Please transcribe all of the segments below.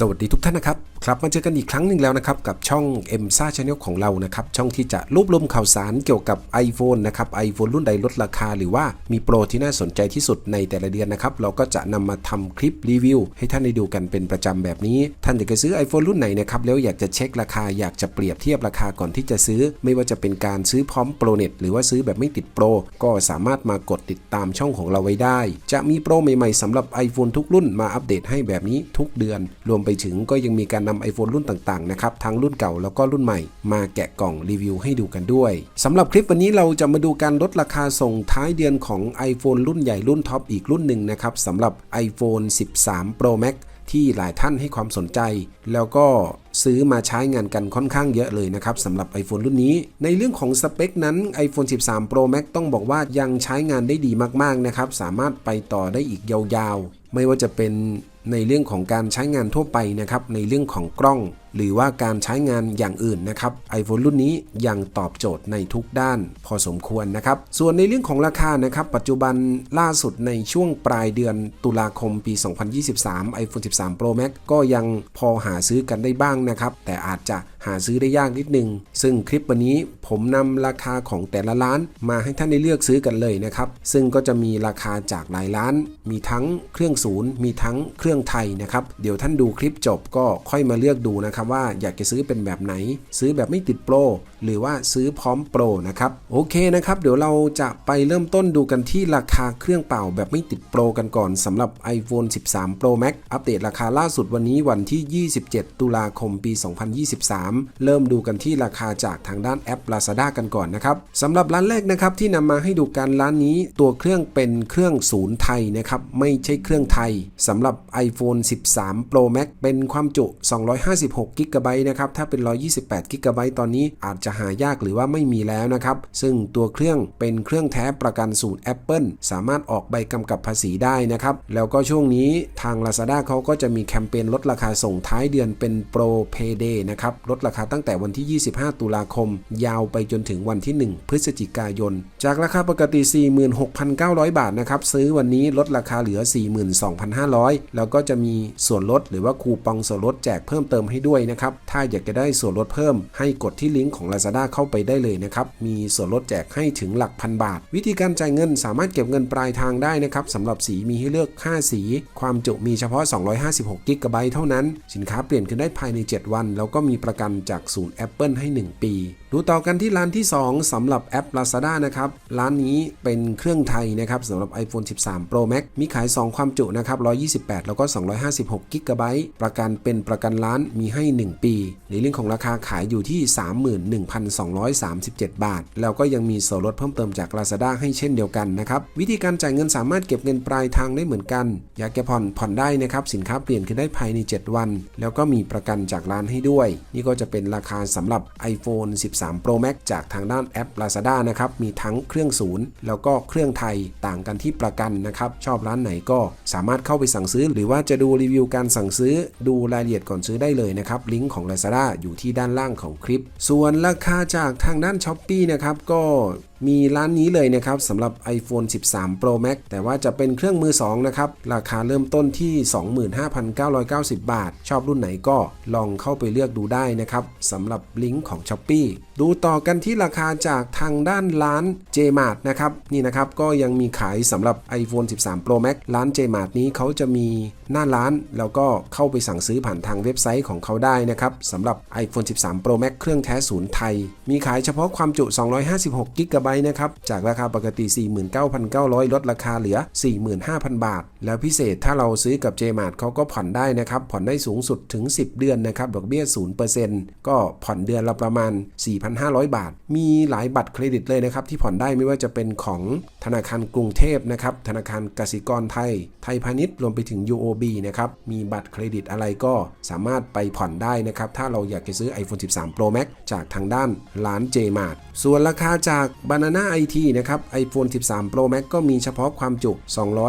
สวัสดีทุกท่านนะครับครับมาเจอกันอีกครั้งหนึ่งแล้วนะครับ กับช่อง m อ็มซ่าชาแนลของเรานะครับ ช่องที่จะรวบรวมข่าวสารเกี่ยวกับ iPhone นะครับ iPhone รุ่นใดลดราคา หรือว่ามีโปรที่น่าสนใจที่สุดในแต่ละเดือนนะครับ เราก็จะนำมาทำคลิปรีวิว ให้ท่านได้ดูกันเป็นประจำแบบนี้ ท่านอยากจะซื้อ iPhone รุ่นไหนนะครับ แล้วอยากจะเช็คราคาอยากจะเปรียบเทียบราคาก่อนที่จะซื้อ ไม่ว่าจะเป็นการซื้อพร้อมโปรเน็ตหรือว่าซื้อแบบไม่ติดโปรก็สามารถมากดติดตามช่องของเราไว้ได้ จะมีโปรใหม่ๆสำหรับ iPhone ทุกรุ่นมาอัปเดตให้แบบนี้ทุกเดือน รวมไปถึงก็ยังมีการนำ iPhone รุ่นต่างๆนะครับทั้งรุ่นเก่าแล้วก็รุ่นใหม่ มาแกะกล่องรีวิวให้ดูกันด้วยสำหรับคลิปวันนี้เราจะมาดูการลดราคาส่งท้ายเดือนของ iPhone รุ่นใหญ่รุ่นท็อปอีกรุ่นหนึ่งนะครับสำหรับ iPhone 13 Pro Max ที่หลายท่านให้ความสนใจ แล้วก็ซื้อมาใช้งานกันค่อนข้างเยอะเลยนะครับสำหรับ iPhone รุ่นนี้ ในเรื่องของสเปคนั้น iPhone 13 Pro Max ต้องบอกว่ายังใช้งานได้ดีมากๆนะครับ สามารถไปต่อได้อีกยาวๆ ไม่ว่าจะเป็น ในเรื่องของการใช้งานทั่วไปนะครับ ในเรื่องของกล้อง หรือว่าการใช้งานอย่างอื่นนะครับ iPhone รุ่นนี้ยังตอบโจทย์ในทุกด้านพอสมควรนะครับ ส่วนในเรื่องของราคานะครับ ปัจจุบันล่าสุดในช่วงปลายเดือนตุลาคมปี 2023 iPhone 13 Pro Max ก็ยังพอหาซื้อกันได้บ้างนะครับ แต่อาจจะหาซื้อได้ยากนิดนึง ซึ่งคลิปวันนี้ผมนำราคาของแต่ละร้านมาให้ท่านได้เลือกซื้อกันเลยนะครับ ซึ่งก็จะมีราคาจากหลายร้าน มีทั้งเครื่องศูนย์ มีทั้งเครื่องไทยนะครับ เดี๋ยวท่านดูคลิปจบก็ค่อยมาเลือกดูนะครับว่าอยากจะซื้อเป็นแบบไหน ซื้อแบบไม่ติดโปร หรือว่าซื้อพร้อมโปรนะครับโอเคนะครับ เดี๋ยวเราจะไปเริ่มต้นดูกันที่ราคาเครื่องเป่าแบบไม่ติดโปรกันก่อนสำหรับ iPhone 13 Pro Max อัปเดตราคาล่าสุดวันนี้วันที่ 27 ตุลาคมปี 2023 เริ่มดูกันที่ราคาจากทางด้านแอป Lazada กันก่อนนะครับสำหรับร้านแรกนะครับที่นำมาให้ดูกันร้านนี้ตัวเครื่องเป็นเครื่องศูนย์ไทยนะครับไม่ใช่เครื่องไทยสำหรับ iPhone 13 Pro Max เป็นความจุ 256 g b นะครับถ้าเป็น 128 g b ตอนนี้อาจจะหายากหรือว่าไม่มีแล้วนะครับ ซึ่งตัวเครื่องเป็นเครื่องแท้ประกันสูตร Apple สามารถออกใบกำกับภาษีได้นะครับ แล้วก็ช่วงนี้ทาง Lazada เขาก็จะมีแคมเปญลดราคาส่งท้ายเดือนเป็น Pro Payday นะครับ ลดราคาตั้งแต่วันที่ 25 ตุลาคม ยาวไปจนถึงวันที่ 1 พฤศจิกายน จากราคาปกติ 46,900 บาทนะครับซื้อวันนี้ลดราคาเหลือ 42,500 แล้วก็จะมีส่วนลดหรือว่าคูปองส่วนลดแจกเพิ่มเติมให้ด้วยนะครับถ้าอยากจะได้ส่วนลดเพิ่มให้กดที่ลิงก์ของ Lazada เข้าไปได้เลยนะครับ มีส่วนลดแจกให้ถึงหลักพันบาท วิธีการจ่ายเงินสามารถเก็บเงินปลายทางได้นะครับสำหรับสีมีให้เลือก 5 สี ความจุมีเฉพาะ 256กิกะไบต์เท่านั้น สินค้าเปลี่ยนขึ้นได้ภายใน 7 วัน แล้วก็มีประกันจากศูนย์ Apple ให้ 1 ปี ดูต่อกันที่ร้านที่ 2สำหรับแอป Lazada นะครับ ร้านนี้เป็นเครื่องไทยนะครับสำหรับ iPhone 13 Pro Max มีขาย 2 ความจุนะครับ 128 แล้วก็ 256กิกะไบต์ประกันเป็นประกันร้านมีให้ 1 ปี ในเรื่องของราคาขายอยู่ที่ 31,237 บาท แล้วก็ยังมีส่วนลดเพิ่มเติมจาก Lazada ให้เช่นเดียวกันนะครับ วิธีการจ่ายเงินสามารถเก็บเงินปลายทางได้เหมือนกัน อยากจะผ่อนผ่อนได้นะครับ สินค้าเปลี่ยนขึ้นได้ภายใน 7 วัน แล้วก็มีประกันจากร้านให้ด้วย นี่ก็จะเป็นราคาสำหรับ iPhone 13 Pro Max จากทางด้านแอป Lazada นะครับ มีทั้งเครื่องศูนย์แล้วก็เครื่องไทยต่างกันที่ประกันนะครับ ชอบร้านไหนก็สามารถเข้าไปสั่งซื้อ หรือว่าจะดูรีวิวการสั่งซื้อ ดูรายละเอียดก่อนซื้อได้เลยนะครับ ลิงก์ของ Lazada อยู่ที่ด้านล่างของคลิป ส่วนราคาจากทางด้าน s h อ p e e นะครับก็มีร้านนี้เลยนะครับสำหรับ iPhone 13 Pro Max แต่ว่าจะเป็นเครื่องมือ 2 นะครับ ราคาเริ่มต้นที่ 25,990 บาท ชอบรุ่นไหนก็ลองเข้าไปเลือกดูได้นะครับสำหรับลิงก์ของ s h อ p e e ดูต่อกันที่ราคาจากทางด้านร้าน JMart นะครับนี่นะครับก็ยังมีขายสำหรับ iPhone 13 Pro Max ร้าน JMart นี้เขาจะมีหน้าร้าน แล้วก็เข้าไปสั่งซื้อผ่านทางเว็บไซต์ของเขาได้นะครับสำหรับ iPhone 13 Pro Max เครื่องแท้ศูนย์ไทย มีขายเฉพาะความจุ 256 g b นะครับ จากราคาปกติ 49,900 ลดราคาเหลือ 45,000 บาท แล้วพิเศษถ้าเราซื้อกับ JMart เขาก็ผ่อนได้นะครับ ผ่อนได้สูงสุดถึง 10 เดือนนะครับ ดอกเบี้ย 0%ก็ผ่อนเดือนละประมาณ 4,000 4,500 บาท มีหลายบัตรเครดิตเลยนะครับที่ผ่อนได้ไม่ว่าจะเป็นของธนาคารกรุงเทพนะครับธนาคารกสิกรไทย ไทยพาณิชย์รวมไปถึง UOB นะครับมีบัตรเครดิตอะไรก็สามารถไปผ่อนได้นะครับถ้าเราอยากจะซื้อ iPhone 13 Pro Max จากทางด้านร้าน JMart ส่วนราคาจาก Banana IT นะครับ iPhone 13 Pro Max ก็มีเฉพาะความจุ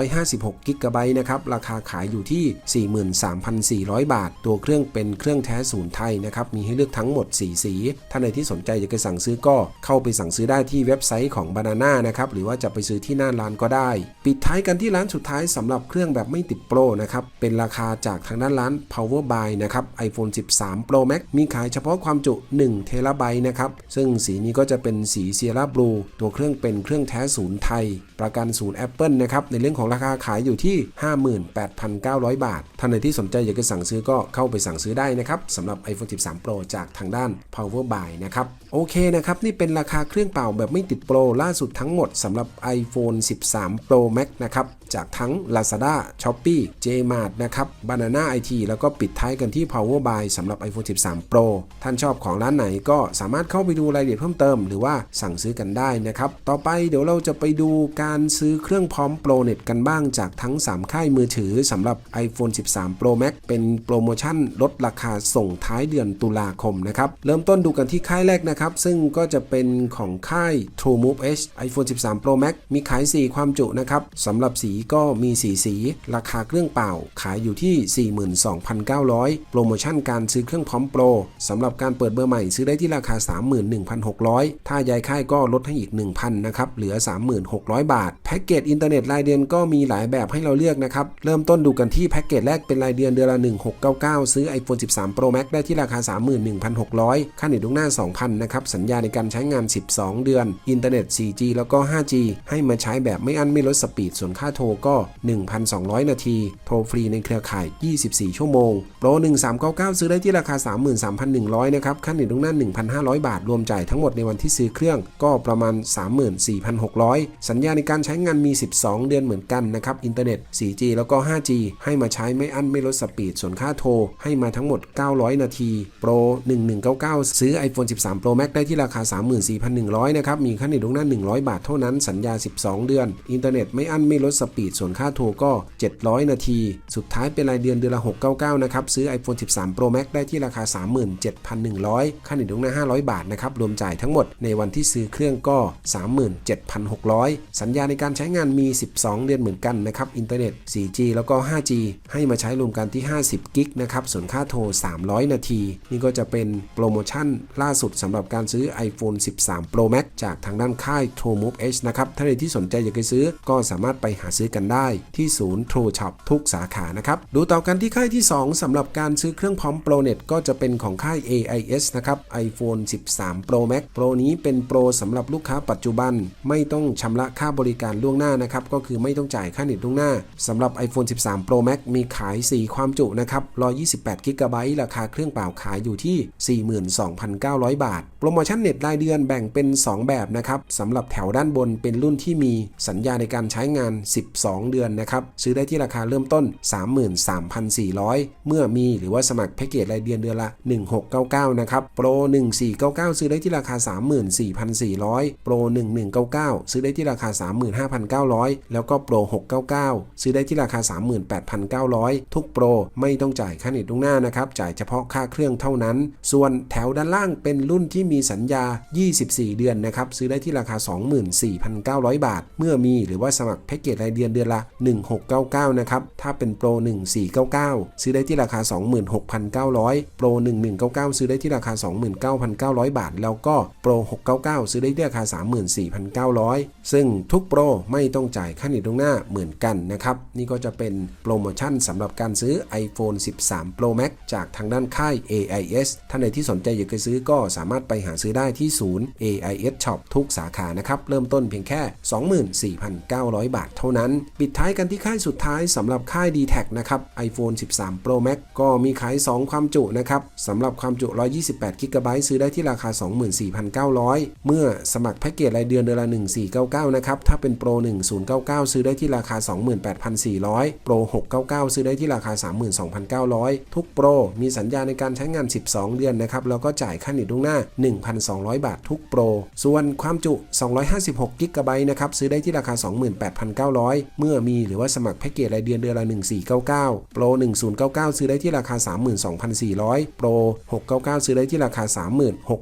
256 g b นะครับราคาขายอยู่ที่ 43,400 บาท ตัวเครื่องเป็นเครื่องแท้ศูนย์ไทยนะครับมีให้เลือกทั้งหมด 4 สี ท่านใดที่สนใจอยากจะสั่งซื้อก็เข้าไปสั่งซื้อได้ที่เว็บไซต์ของ Banana นะครับหรือว่าจะไปซื้อที่หน้าร้านก็ได้ ปิดท้ายกันที่ร้านสุดท้ายสำหรับเครื่องแบบไม่ติดโปรนะครับเป็นราคาจากทางด้านร้าน Power Buy นะครับ iPhone 13 Pro Max มีขายเฉพาะความจุ1เทราไบต์นะครับซึ่งสีนี้ก็จะเป็นสีเซียร่าบลูตัวเครื่องเป็นเครื่องแท้ศูนย์ไทย ประกันศูนย์ Apple นะครับในเรื่องของราคาขายอยู่ที่ 58,900 บาท ท่านใดที่สนใจอยากจะสั่งซื้อก็เข้าไปสั่งซื้อได้นะครับสำหรับ iPhone 13 Pro จากทางด้าน Power Buy นะครับโอเคนะครับ นี่เป็นราคาเครื่องเป่าแบบไม่ติดโปร ล่าสุดทั้งหมดสำหรับ iPhone 13 Pro Max นะครับ จากทั้ง Lazada, Shopee, Jmart นะครับ Banana IT แล้วก็ปิดท้ายกันที่ Power Buy สำหรับ iPhone 13 Pro ท่านชอบของร้านไหนก็สามารถเข้าไปดูรายละเอียดเพิ่มเติม หรือว่าสั่งซื้อกันได้นะครับ ต่อไปเดี๋ยวเราจะไปดูการซื้อเครื่องพร้อม Pro Net กันบ้างจากทั้ง 3 ค่ายมือถือสำหรับ iPhone 13 Pro Max เป็นโปรโมชั่นลดราคาส่งท้ายเดือนตุลาคมนะครับเริ่มต้นดูกันที่ค่ายแรกนะครับ ซึ่งก็จะเป็นของค่าย TrueMove H iPhone 13 Pro Max มีขาย 4 ความจุนะครับสำหรับสีก็มี 4 สี ราคาเครื่องเปล่า ขายอยู่ที่ 42,900 โปรโมชั่นการซื้อเครื่องพร้อมโปรสำหรับการเปิดเบอร์ใหม่ซื้อได้ที่ราคา 31,600 ถ้าย้ายค่ายก็ลดให้อีก 1,000นะครับ เหลือ 36,000 บาท แพ็กเกจอินเทอร์เน็ตรายเดือนก็มีหลายแบบให้เราเลือกนะครับ เริ่มต้นดูกันที่แพ็กเกจแรกเป็นรายเดือนเดือนละ 1699 ซื้อ iPhone 13 Pro Max ได้ที่ราคา 31,600 ค่าเน็ตลูกหน้า2,000นะครับสัญญาในการใช้งาน 12 เดือน อินเทอร์เน็ต 4G แล้วก็ 5G ให้มาใช้แบบไม่อั้นไม่ลดสปีดส่วนค่าโทรก็ 1,200 นาที โทรฟรีในเครือข่าย 24 ชั่วโมงโปร1399 ซื้อได้ที่ราคา 33,100 นะครับค่าเน็ตลูกหน้า 1,500 บาท รวมจ่ายทั้งหมดในวันที่ซื้อเครื่องก็ประมาณ 34,600 สัญญาในการใช้งานมี 12 เดือนเหมือนกันนะครับอินเทอร์เน็ต 4G แล้วก็ 5G ให้มาใช้ไม่อั้นไม่ลดสปีดส่วนค่าโทรให้มาทั้งหมด 900 นาทีโปร1199 ซื้อ iPhone 13 Pro Max ได้ที่ราคา 34,100 นะครับ มีค่าเน็ตลูกหน้า 100 บาทเท่านั้น สัญญา 12 เดือน อินเทอร์เน็ตไม่อั้นไม่ลดสปีด ส่วนค่าโทรก็ 700 นาที สุดท้ายเป็นรายเดือนเดือนละ 699 นะครับ ซื้อ iPhone 13 Pro Max ได้ที่ราคา 37,100 ค่าเน็ตลูกหน้า 500 บาทนะครับ รวมจ่ายทั้งหมดในวันที่ซื้อเครื่องก็ 37,600 สัญญาในการใช้งานมี 12 เดือนเหมือนกันนะครับ อินเทอร์เน็ต 4G แล้วก็ 5G ให้มาใช้รวมกันที่ 50 กิกนะครับ ส่วนค่าโทร 300 นาที นี่ก็จะเป็นโปรโมชั่นล่าสุดสำำหรับการซื้อ iPhone 13 Pro Max จากทางด้านค่าย TrueMove H นะครับถ้าใครที่สนใจอยากจะซื้อก็สามารถไปหาซื้อกันได้ที่ศูนย์ True Shop ทุกสาขานะครับดูต่อกันที่ค่ายที่ 2สำหรับการซื้อเครื่องพร้อม Pro Net ก็จะเป็นของค่าย AIS นะครับ iPhone 13 Pro Max Pro นี้เป็นโปรสำหรับลูกค้าปัจจุบัน ไม่ต้องชำระค่าบริการล่วงหน้านะครับก็คือไม่ต้องจ่ายค่าเน็ตล่วงหน้าสำหรับ iPhone 13 Pro Max มีขาย 4 ความจุนะครับ128 g b ราคาเครื่องเปล่าขายอยู่ที่ 42,900 บาทโปรโมชั่นเน็ตรายเดือนแบ่งเป็น 2 แบบนะครับสำหรับแถวด้านบนเป็นรุ่นที่มีสัญญาในการใช้งาน 12 เดือนนะครับซื้อได้ที่ราคาเริ่มต้น 33,400 เมื่อมีหรือว่าสมัครแพ็กเกจรายเดือนเดือนละ 1699 นะครับโปร 1499 ซื้อได้ที่ราคา 34,400 โปร 1199 ซื้อได้ที่ราคา 35,900 แล้วก็โปร 699 ซื้อได้ที่ราคา 38,900 ทุกโปรไม่ต้องจ่ายค่าเน็ตล่วงหน้านะครับจ่ายเฉพาะค่าเครื่องเท่านั้น ส่วนแถวด้านล่างเป็นรุ่นที่มีสัญญา 24 เดือนนะครับซื้อได้ที่ราคา 24,900 บาท เมื่อมีหรือว่าสมัครแพ็กเกจรายเดือนเดือนละ 1699 นะครับถ้าเป็นโปร 1499 ซื้อได้ที่ราคา 26,900 โปร 1199 ซื้อได้ที่ราคา 29,900 บาท แล้วก็โปร 699 ซื้อได้ที่ราคา 34,900 ซึ่งทุกโปรไม่ต้องจ่ายค่าเน็ตล่วงหน้าเหมือนกันนะครับนี่ก็จะเป็นโปรโมชั่นสำหรับการซื้อ iPhone 13 Pro Max จากทางด้านค่าย AIS ท่านใดที่สนใจอยากจะซื้อก็สามารถไปหาซื้อได้ที่ศูนย์ AIS Shop ทุกสาขานะครับ เริ่มต้นเพียงแค่ 24,900 บาทเท่านั้น ปิดท้ายกันที่ค่ายสุดท้ายสำหรับค่าย d t แทนะครับ iPhone 13 Pro Max ก็มีขาย 2 ความจุนะครับสำหรับความจุ 128 g b ซื้อได้ที่ราคา 24,900 เมื่อสมัครแพ็กเกจรายเดือนเดือนละ 1499 นะครับ ถ้าเป็นโปร1099 ซื้อได้ที่ราคา 28,400โปร699 ซื้อได้ที่ราคา 32,900 ทุกโปรมีสัญญาในการใช้งาน 12 เดือนนะครับ แล้วก็จ่ายค่าเน็ตล่วงหน้า1,200 บาททุกโปร ส่วนความจุ 256 g b นะครับ ซื้อได้ที่ราคา 28,900 เมื่อมีหรือว่าสมัครแพ็กเกจรายเดือนเดือนละ 1499 โปร 1099 ซื้อได้ที่ราคา 32,400 โปร 699 ซื้อได้ที่ราคา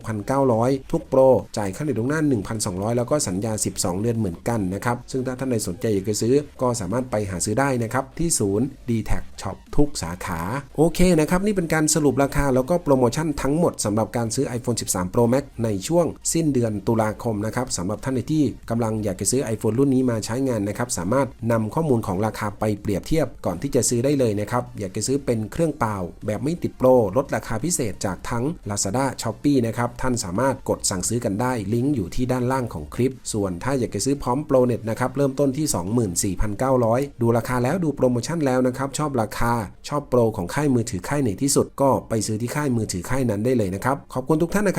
36,900 ทุกโปร จ่ายค่าเน็ตล่วงหน้า 1,200 แล้วก็สัญญา 12 เดือนเหมือนกันนะครับ ซึ่งถ้าท่านใดสนใจอยากจะซื้อก็สามารถไปหาซื้อได้นะครับ ที่ศูนย์ d t แท Shop ทุกสาขา โอเคนะครับ นี่เป็นการสรุปราคาแล้วก็โปรโมชั่นทั้งหมดสำหรับการซื้อ iPhone 13 Pro Max ในช่วงสิ้นเดือนตุลาคมนะครับสำหรับท่านใดที่กำลังอยากจะซื้อ iPhone รุ่นนี้มาใช้งานนะครับสามารถนำข้อมูลของราคาไปเปรียบเทียบก่อนที่จะซื้อได้เลยนะครับอยากจะซื้อเป็นเครื่องเปล่า แบบไม่ติดโปรลดราคาพิเศษจากทั้ง Lazada Shopee นะครับท่านสามารถกดสั่งซื้อกันได้ลิงก์อยู่ที่ด้านล่างของคลิป ส่วนถ้าอยากจะซื้อพร้อมโปรเน็ตนะครับเริ่มต้นที่ 24,900 ดูราคาแล้วดูโปรโมชั่นแล้วนะครับชอบราคาชอบโปรของค่ายมือถือค่ายไหนที่สุดก็ไปซื้อที่ค่ายมือถือค่ายนั้นได้เลยนะครับขอบคุณทุกท่านนะครับ